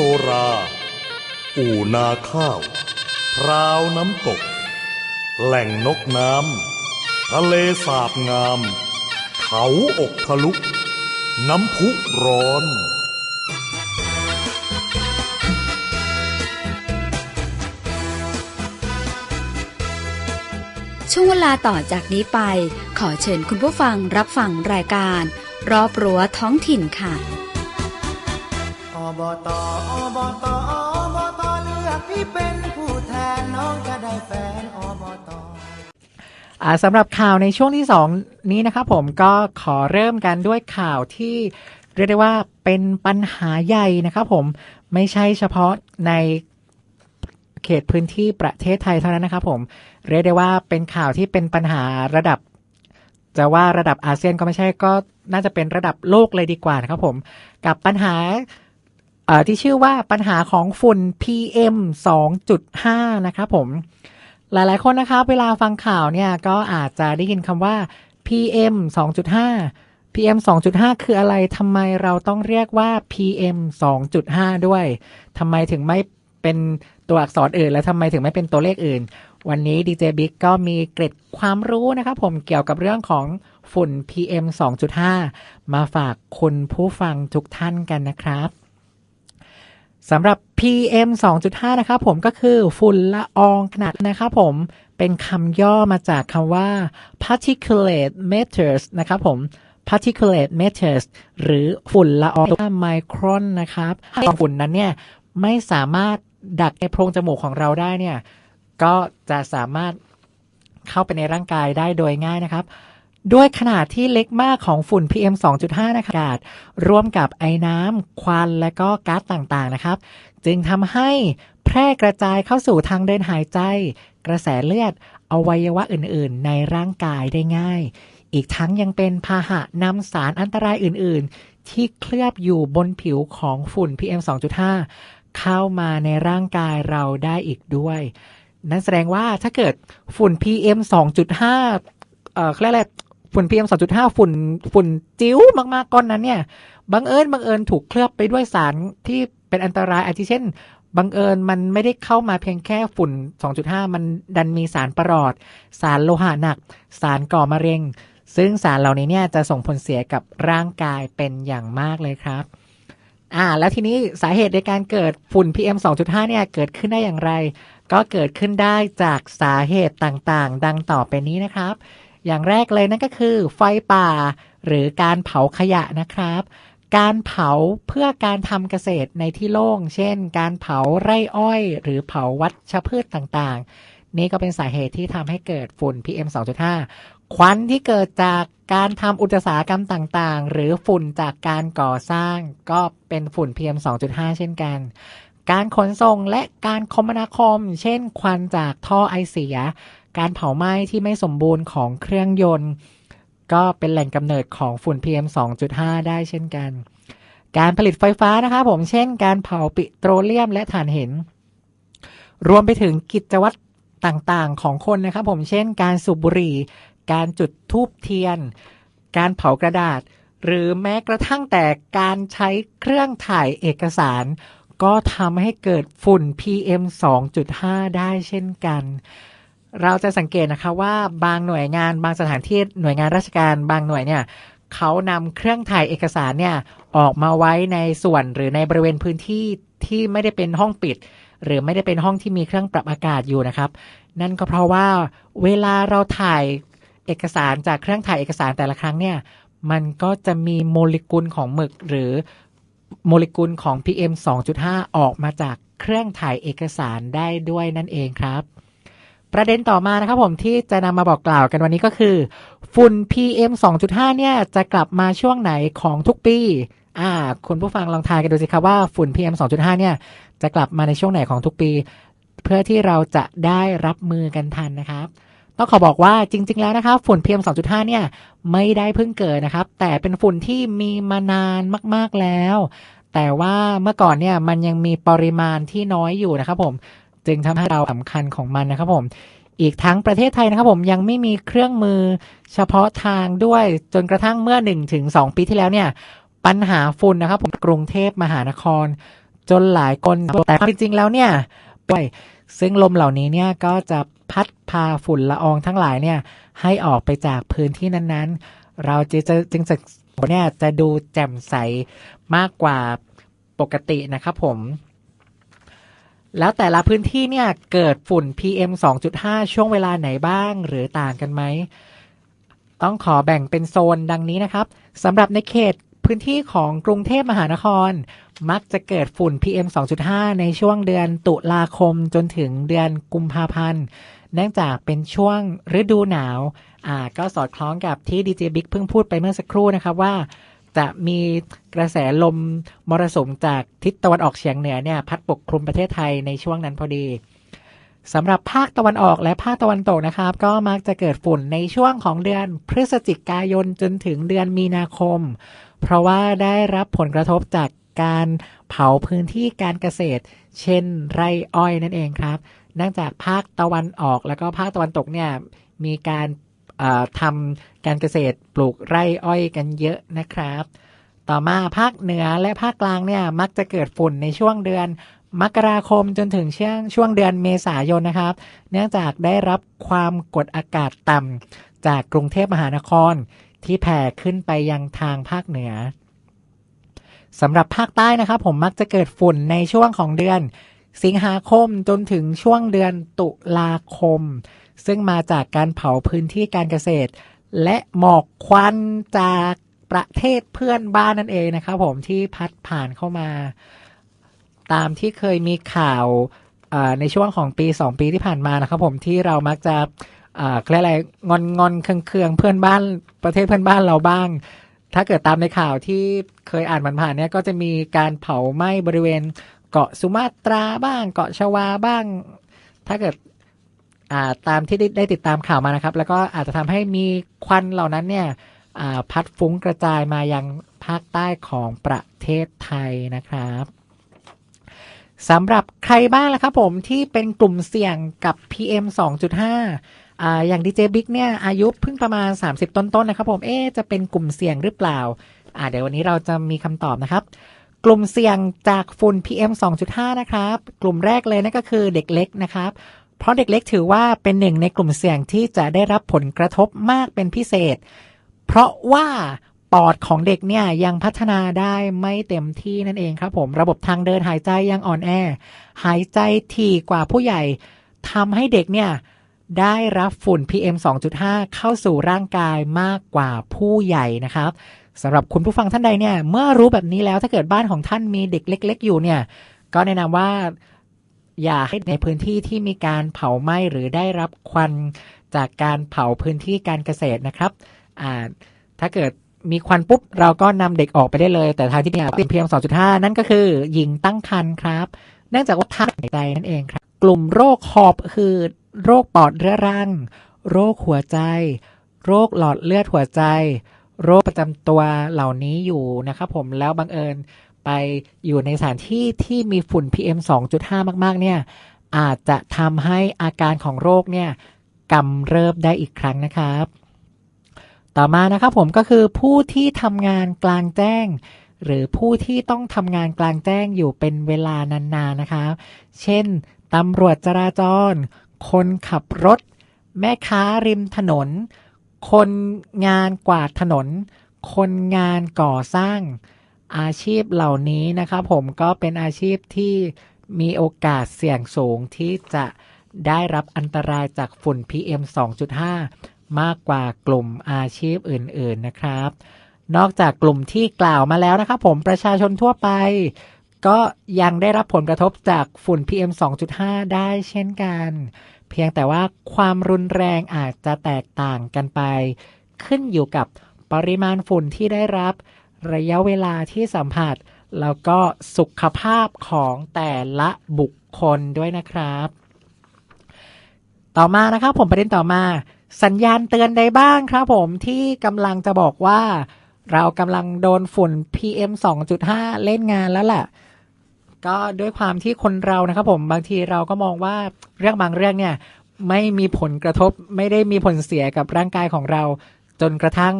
โนรา อู่นาข้าว พราวน้ำตก แหล่งนกน้ำ ทะเลสาบงาม เขาอกทะลุ น้ำพุร้อนช่วงเวลาต่อจากนี้ไป ขอเชิญคุณผู้ฟังรับฟังรายการ รอบรั้วท้องถิ่นค่ะ อบตอบตอบตเลือกพี่เป็นผู้แทนน้องจะได้แฟนอบตอ่าสำหรับข่าวในช่วงที่ 2 นี้นะครับผมก็ขอเริ่มกันด้วยข่าวที่เรียกได้ว่าเป็นปัญหาใหญ่นะครับผมไม่ใช่เฉพาะในเขตพื้นที่ประเทศไทยเท่านั้นนะครับผมเรียกได้ว่าเป็นข่าวที่เป็นปัญหาระดับ จะว่าระดับอาเซียนก็ไม่ใช่ก็น่าจะเป็นระดับโลกเลยดีกว่านะครับผมกับปัญหา ที่ชื่อว่าปัญหาของฝุ่น PM 2.5 นะครับผม หลายๆ คนนะครับ เวลาฟังข่าวเนี่ยก็อาจจะได้ยินคำว่า PM 2.5 PM 2.5 คืออะไรทำไมเราต้องเรียกว่า PM 2.5 ด้วยทำไมถึงไม่เป็นตัวอักษรอื่น และทำไมถึงไม่เป็นตัวเลขอื่น วันนี้ดีเจบิ๊กก็มีเกร็ดความรู้นะครับผมเกี่ยวกับเรื่องของฝุ่น PM 2.5 มาฝากคุณผู้ฟังทุกท่านกันนะครับ สำหรับ PM 2.5 นะครับผมก็คือฝุ่นละอองขนาดนะครับผมเป็นคำย่อมาจากคำว่า particulate matters นะครับผม particulate matters หรือฝุ่นละอองไมครอนนะครับฝุ่นนั้นเนี่ยไม่สามารถดักในโพรงจมูกของเราได้เนี่ยก็จะสามารถเข้าไปในร่างกายได้โดยง่ายนะครับ ด้วยขนาดที่เล็กมากของฝุ่น PM 2.5 นะครับอากาศร่วมกับไอ้น้ำ ควันและก็ก๊าซต่างๆ นะครับ จึงทำให้แพร่กระจายเข้าสู่ทางเดินหายใจ กระแสเลือด อวัยวะอื่นๆ ในร่างกายได้ง่าย อีกทั้งยังเป็นพาหะนำสารอันตรายอื่นๆ ที่เคลือบอยู่บนผิวของฝุ่น PM 2.5 เข้ามาในร่างกายเราได้อีกด้วย นั่นแสดงว่าถ้าเกิดฝุ่น PM 2.5เอ่อเรียกอะไร ฝุ่น PM 2.5 ฝุ่นฝุ่นจิ้วมากๆก้อนนั้นเนี่ยบังเอิญบังเอิญถูกเคลือบไปด้วยสารที่เป็นอันตรายอาทิเช่นบังเอิญมันไม่ได้เข้ามาเพียงแค่ฝุ่น 2.5 มันดันมีสารประหลอด สารโลหะหนัก สารก่อมะเร็ง ซึ่งสารเหล่านี้เนี่ยจะส่งผลเสียกับร่างกายเป็นอย่างมากเลยครับอ่าแล้วทีนี้สาเหตุในการเกิดฝุ่น PM 2.5 เนี่ยเกิดขึ้นได้อย่างไร ก็เกิดขึ้นได้จากสาเหตุต่างๆ ดังต่อไปนี้นะครับ อย่างแรกเลยนั่นก็คือ ไฟป่า หรือการเผาขยะนะครับ การเผาเพื่อการทำเกษตรในที่โล่ง เช่น การเผาไร่อ้อย หรือเผาวัชพืชต่างๆ นี่ก็เป็นสาเหตุที่ทำให้เกิดฝุ่น PM 2.5 ควันที่เกิดจากการทำอุตสาหกรรมต่างๆ หรือฝุ่นจากการก่อสร้าง ก็เป็นฝุ่น PM 2.5 เช่นกันการขนส่งและการคมนาคม เช่น ควันจากท่อไอเสีย การเผาไหม้ที่ไม่สมบูรณ์ของเครื่องยนต์ ก็เป็นแหล่งกำเนิดของฝุ่น PM 2.5 ได้เช่นกัน การผลิตไฟฟ้านะคะผมเช่น การเผาปิโตรเลียมและถ่านหิน รวมไปถึงกิจวัตรต่างๆของคนนะครับผมเช่น การสูบบุหรี่ การจุดธูปเทียน การเผากระดาษ หรือแม้กระทั่งแต่การใช้เครื่องถ่ายเอกสาร ก็ทำให้เกิดฝุ่น PM 2.5 ได้เช่นกัน เราจะสังเกตนะคะว่าบางหน่วยงานบางสถานที่หน่วยงานราชการบางหน่วยเนี่ยเขานำเครื่องถ่ายเอกสารเนี่ยออกมาไว้ในส่วนหรือในบริเวณพื้นที่ที่ไม่ได้เป็นห้องปิด หรือไม่ได้เป็นห้องที่มีเครื่องปรับอากาศอยู่นะครับ นั่นก็เพราะว่าเวลาเราถ่ายเอกสารจากเครื่องถ่ายเอกสารแต่ละครั้งเนี่ยมันก็จะมีโมเลกุลของหมึกหรือโมเลกุลของ PM 2.5 ออกมาจากเครื่องถ่ายเอกสารได้ด้วยนั่นเองครับ ประเด็นต่อมานะครับผมที่จะนำมาบอกกล่าวกันวันนี้ก็คือ ฝุ่น PM 2.5 เนี่ยจะกลับมาช่วงไหนของทุกปีอ่าคุณผู้ฟังลองทายกันดูสิครับว่าฝุ่น PM 2.5 เนี่ยจะกลับมาในช่วงไหนของทุกปี เพื่อที่เราจะได้รับมือกันทันนะครับ ต้องขอบอกว่าจริง ๆ แล้วนะครับฝุ่น PM 2.5 เนี่ยไม่ได้เพิ่งเกิดนะครับ แต่เป็นฝุ่นที่มีมานานมาก ๆแล้ว แต่ว่าเมื่อก่อนเนี่ยมันยังมีปริมาณที่น้อยอยู่นะครับผม จึงทำให้เราสำคัญของมันนะครับผมอีกทั้งประเทศไทยนะครับผมยังไม่มีเครื่องมือเฉพาะทางด้วยจนกระทั่งเมื่อ 1-2 ปีที่แล้วเนี่ย ปัญหาฝุ่นนะครับผมกรุงเทพมหานคร จนหลายคนแต่ความจริงแล้วเนี่ยด้วยซึ่งลมเหล่านี้เนี่ยก็จะพัดพาฝุ่นละอองทั้งหลายเนี่ยให้ออกไปจากพื้นที่นั้นๆ เราจะจะจึงจะเนี่ยจะดูแจ่มใสมากกว่าปกตินะครับผม แล้วแต่ละพื้นที่เนี่ยเกิดฝุ่น PM 2.5 ช่วงเวลาไหนบ้างหรือต่างกันไหม ต้องขอแบ่งเป็นโซนดังนี้นะครับสำหรับในเขตพื้นที่ของกรุงเทพมหานคร มักจะเกิดฝุ่น PM 2.5 ในช่วงเดือนตุลาคมจนถึงเดือนกุมภาพันธ์เนื่องจากเป็นช่วงฤดูหนาวอ่าก็สอดคล้องกับที่ดีเจบิ๊กเพิ่งพูดไปเมื่อสักครู่นะครับว่า จะมีกระแสลมมรสุมจากทิศตะวันออกเฉียงเหนือเนี่ยพัดปกคลุมประเทศไทยในช่วงนั้นพอดีสำหรับภาคตะวันออกและภาคตะวันตกนะครับ ก็มักจะเกิดฝุ่นในช่วงของเดือนพฤศจิกายนจนถึงเดือนมีนาคม เพราะว่าได้รับผลกระทบจากการเผาพื้นที่การเกษตร เช่นไรอ้อยนั่นเองครับเนื่องจากภาคตะวันออกแล้วก็ภาคตะวันตกเนี่ยมีการ ทำการเกษตรปลูกไร่อ้อยกันเยอะนะครับ ต่อมาภาคเหนือและภาคกลางเนี่ยมักจะเกิดฝุ่นในช่วงเดือนมกราคมจนถึงช่วงช่วงเดือนเมษายนนะครับ เนื่องจากได้รับความกดอากาศต่ำจากกรุงเทพมหานครที่แผ่ขึ้นไปยังทางภาคเหนือสำหรับภาคใต้นะครับ ผมมักจะเกิดฝุ่นในช่วงของเดือน สิงหาคมจนถึงช่วงเดือนตุลาคม ซึ่งมาจากการเผาพื้นที่การเกษตร และหมอกควันจากประเทศเพื่อนบ้านนั่นเองนะครับผมที่พัดผ่านเข้ามา ตามที่เคยมีข่าวในช่วงของปี 2 ปีที่ผ่านมานะครับผมที่เรามักจะอ่าเรียกอะไรงอนงอนเคืองเคืองเพื่อนบ้านประเทศเพื่อนบ้านเราบ้าง ถ้าเกิดตามในข่าวที่เคยอ่านผ่านๆเนี่ยก็จะมีการเผาไหม้บริเวณเกาะสุมาตราบ้างเกาะชวาบ้าง ถ้าเกิด ตามที่ได้ได้ติดตามข่าวมานะครับ แล้วก็อาจจะทำให้มีควันเหล่านั้นเนี่ยพัดฟุ้งกระจายมายังภาคใต้ของประเทศไทยนะครับสำหรับใครบ้างล่ะครับผมที่เป็นกลุ่มเสี่ยงกับ PM 2.5อ่าอย่างดีเจบิ๊กเนี่ยอายุเพิ่งประมาณ 30 ต้นๆนะครับผมเอ๊จะเป็นกลุ่มเสี่ยงหรือเปล่าอ่าเดี๋ยววันนี้เราจะมีคำตอบนะครับ กลุ่มเสี่ยงจากฝุ่น PM 2.5 นะครับ กลุ่มแรกเลยนั่นก็คือเด็กเล็กนะครับ เพราะเด็กเล็กถือว่าเป็นหนึ่งในกลุ่มเสี่ยงที่จะได้รับผลกระทบมากเป็นพิเศษ เพราะว่าปอดของเด็กเนี่ยยังพัฒนาได้ไม่เต็มที่นั่นเองครับผม ระบบทางเดินหายใจยังอ่อนแอ หายใจถี่กว่าผู้ใหญ่ทำให้เด็กเนี่ยได้รับฝุ่น PM 2.5 เข้าสู่ร่างกายมากกว่าผู้ใหญ่นะครับสำหรับคุณผู้ฟังท่านใดเนี่ยเมื่อรู้แบบนี้แล้วถ้าเกิดบ้านของท่านมีเด็กเล็ก ๆ อยู่เนี่ยก็แนะนำว่า อย่าให้ในพื้นที่ที่มีการเผาไหม้หรือได้รับควันจากการเผาพื้นที่การเกษตรนะครับอ่าถ้าเกิดมีควันปุ๊บ เราก็นำเด็กออกไปได้เลย แต่ทางที่มีเพียง 2.5 นั่นก็คือหญิงตั้งครรภ์ครับ เนื่องจากว่าท่าหายใจนั่นเองครับ กลุ่มโรคหอบคือโรคปอดเรื้อรัง โรคหัวใจ โรคหลอดเลือดหัวใจ โรคประจำตัวเหล่านี้อยู่นะครับผมแล้วบังเอิญ ไปอยู่ในสถานที่ที่มีฝุ่น PM 2.5 มาก ๆ เนี่ย อาจจะทำให้อาการของโรคเนี่ยกำเริบได้อีกครั้งนะครับ ต่อมานะครับผมก็คือผู้ที่ทำงานกลางแจ้ง หรือผู้ที่ต้องทำงานกลางแจ้งอยู่เป็นเวลานานๆนะครับ เช่นตำรวจจราจร คนขับรถ แม่ค้าริมถนน คนงานกวาดถนน คนงานก่อสร้าง อาชีพเหล่านี้นะครับผมก็เป็นอาชีพที่มีโอกาสเสี่ยงสูงที่จะได้รับอันตรายจากฝุ่น PM 2.5 มากกว่ากลุ่มอาชีพอื่นๆนะครับ นอกจากกลุ่มที่กล่าวมาแล้วนะครับผมประชาชนทั่วไป ก็ยังได้รับผลกระทบจากฝุ่น PM 2.5 ได้เช่นกัน เพียงแต่ว่าความรุนแรงอาจจะแตกต่างกันไป ขึ้นอยู่กับปริมาณฝุ่นที่ได้รับ ระยะเวลาที่สัมผัส แล้วก็สุขภาพของแต่ละบุคคลด้วยนะครับ ต่อมานะครับผมประเด็นต่อมา สัญญาณเตือนใดบ้างครับผมที่กำลังจะบอกว่า เรากำลังโดนฝุ่น PM 2.5 เล่นงานแล้วแหละก็ด้วยความที่คนเรานะครับผมบางทีเราก็มองว่าเรื่องบางเรื่องเนี่ยไม่มีผลกระทบไม่ได้มีผลเสียกับร่างกายของเรา จนกระทั่ง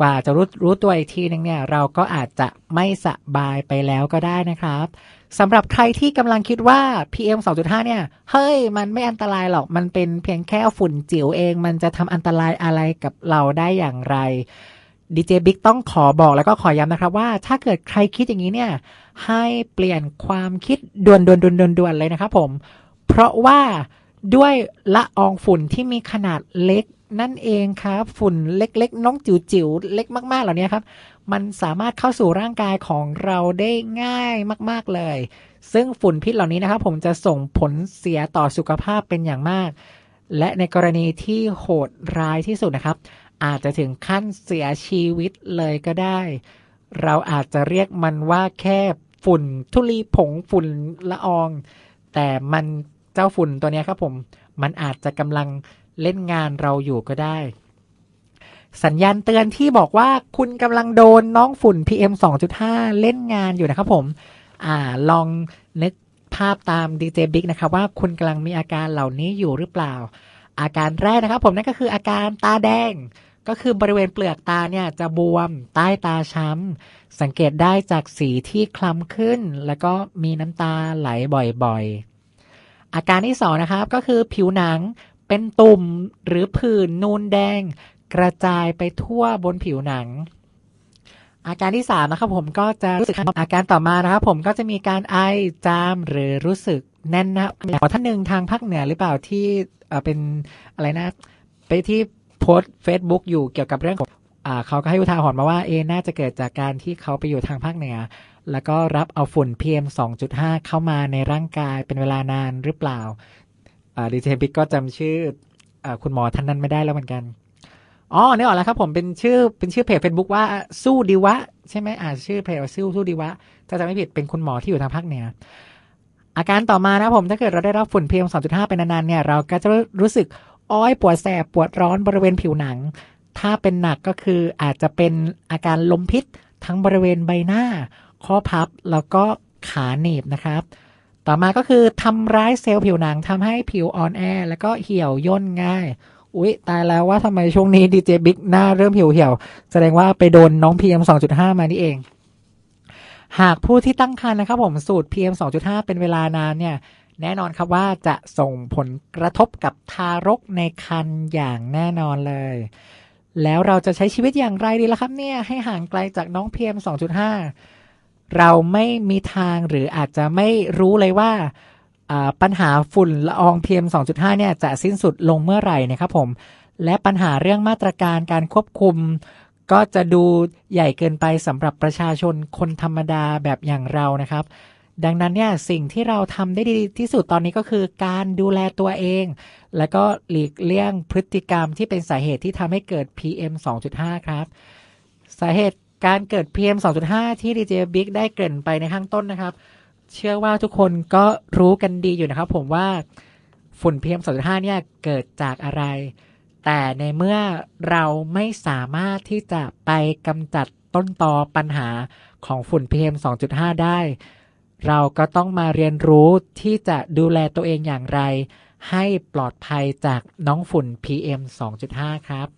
กว่าจะรู้รู้ตัวอีกทีนึงเนี่ยเราก็อาจจะไม่สบายไปแล้วก็ได้นะครับสำหรับใครที่กำลังคิดว่า PM 2.5 เนี่ย เฮ้ย มันไม่อันตรายหรอก มันเป็นเพียงแค่ฝุ่นจิ๋วเอง มันจะทำอันตรายอะไรกับเราได้อย่างไรดีเจบิ๊กต้องขอบอกแล้วก็ขอย้ำนะครับว่าถ้าเกิดใครคิดอย่างนี้เนี่ย ให้เปลี่ยนความคิดด่วนด่วนด่วนด่วนด่วนเลยนะครับผม เพราะว่าด้วยละอองฝุ่นที่มีขนาดเล็ก นั่นเองครับ ฝุ่นเล็กๆ น้องจิ๋วๆเล็กมาก ๆ เหล่านี้ครับ มันสามารถเข้าสู่ร่างกายของเราได้ง่ายมาก ๆ เลย ซึ่งฝุ่นพิษเหล่านี้นะครับ ผมจะส่งผลเสียต่อสุขภาพเป็นอย่างมาก และในกรณีที่โหดร้ายที่สุดนะครับ อาจจะถึงขั้นเสียชีวิตเลยก็ได้ เราอาจจะเรียกมันว่าแค่ฝุ่นทุลีผงฝุ่นละออง แต่มันเจ้าฝุ่นตัวนี้ครับผม มันอาจจะกำลัง เล่นงานเราอยู่ก็ได้ สัญญาณเตือนที่บอกว่าคุณกำลังโดนน้องฝุ่น PM 2.5 เล่นงานอยู่นะครับผมอ่าลองนึกภาพตามดีเจบิ๊กนะครับว่าคุณกำลังมีอาการเหล่านี้อยู่หรือเปล่า อาการแรกนะครับผมนั่นก็คืออาการตาแดง ก็คือบริเวณเปลือกตาเนี่ยจะบวมใต้ตาช้ำสังเกตได้จากสีที่คล้ำขึ้น แล้วก็มีน้ำตาไหลบ่อยๆ อาการที่สองนะครับก็คือผิวหนัง เป็นตุ่มหรือผื่นนูนแดง กระจายไปทั่วบนผิวหนัง อาการที่สามนะครับผมก็จะรู้สึกอาการต่อมานะครับผมก็จะมีการไอจามหรือรู้สึกแน่นนะขอท่านหนึ่งทางภาคเหนือหรือเปล่าที่เป็นอะไรนะ ไปที่โพสต์ Facebook อยู่เกี่ยวกับเรื่องของเขาก็ให้อุทาหรณ์มาว่าเอน่าจะเกิดจากการที่เขาไปอยู่ทางภาคเหนือ แล้วก็รับเอาฝุ่น PM 2.5 เข้ามาในร่างกายเป็นเวลานานหรือเปล่า ดีเจบิ๊กก็จำชื่ออคุณหมอท่านนั้นไม่ได้แล้วเหมือนกันอ๋อนึกออกแล้วครับผมเป็นชื่อเป็นชื่อเพจ Facebook ว่าสู้ดีวะ ใช่ไหมอ่าชื่อเพจว่าสู้สู้ดีวะถ้าจะไม่ผิดเป็นคุณหมอที่อยู่ทางภาคเหนืออาการต่อมานะครับผมถ้าเกิดเราได้รับฝุ่น PM 2.5 เป็นนานๆเนี่ยเราก็จะรู้สึกอ้อยปวดแสบปวดร้อนบริเวณผิวหนัง ถ้าเป็นหนักก็คืออาจจะเป็นอาการลมพิษทั้งบริเวณใบหน้า ข้อพับแล้วก็ขาหนีบนะครับ ต่อมาก็คือทำร้ายเซลล์ผิวหนังทำให้ผิวอ่อนแอ แล้วก็เหี่ยวย่นง่าย อุ๊ย ตายแล้วว่าทำไมช่วงนี้ดีเจบิ๊กหน้าเริ่มเหี่ยวเหี่ยว แสดงว่าไปโดนน้อง PM 2.5 มานี่เอง หากผู้ที่ตั้งครรภ์นะครับผมสูตร PM 2.5 เป็นเวลานานเนี่ย แน่นอนครับว่าจะส่งผลกระทบกับทารกในครรภ์อย่างแน่นอนเลย แล้วเราจะใช้ชีวิตอย่างไรดีล่ะครับเนี่ยให้ห่างไกลจากน้อง PM 2.5 เราไม่มีทางหรืออาจจะไม่รู้เลยว่าปัญหาฝุ่นละออง PM 2.5 เนี่ยจะสิ้นสุดลงเมื่อไหร่นะครับผม และปัญหาเรื่องมาตรการการควบคุม ก็จะดูใหญ่เกินไปสำหรับประชาชนคนธรรมดาแบบอย่างเรานะครับ ดังนั้นเนี่ยสิ่งที่เราทำได้ดีที่สุดตอนนี้ก็คือการดูแลตัวเอง แล้วก็หลีกเลี่ยงพฤติกรรมที่เป็นสาเหตุที่ทำให้เกิด PM 2.5 ครับ สาเหตุ การเกิด PM 2.5 ที่ดีเจบิ๊กได้เกริ่นไปในข้างต้นนะครับ เชื่อว่าทุกคนก็รู้กันดีอยู่นะครับ ผมว่าฝุ่น PM 2.5 เนี่ยเกิดจากอะไร แต่ในเมื่อเราไม่สามารถที่จะไปกำจัดต้นตอปัญหาของฝุ่น PM 2.5 ได้ เราก็ต้องมาเรียนรู้ที่จะดูแลตัวเองอย่างไร ให้ปลอดภัยจากน้องฝุ่น PM 2.5 ครับ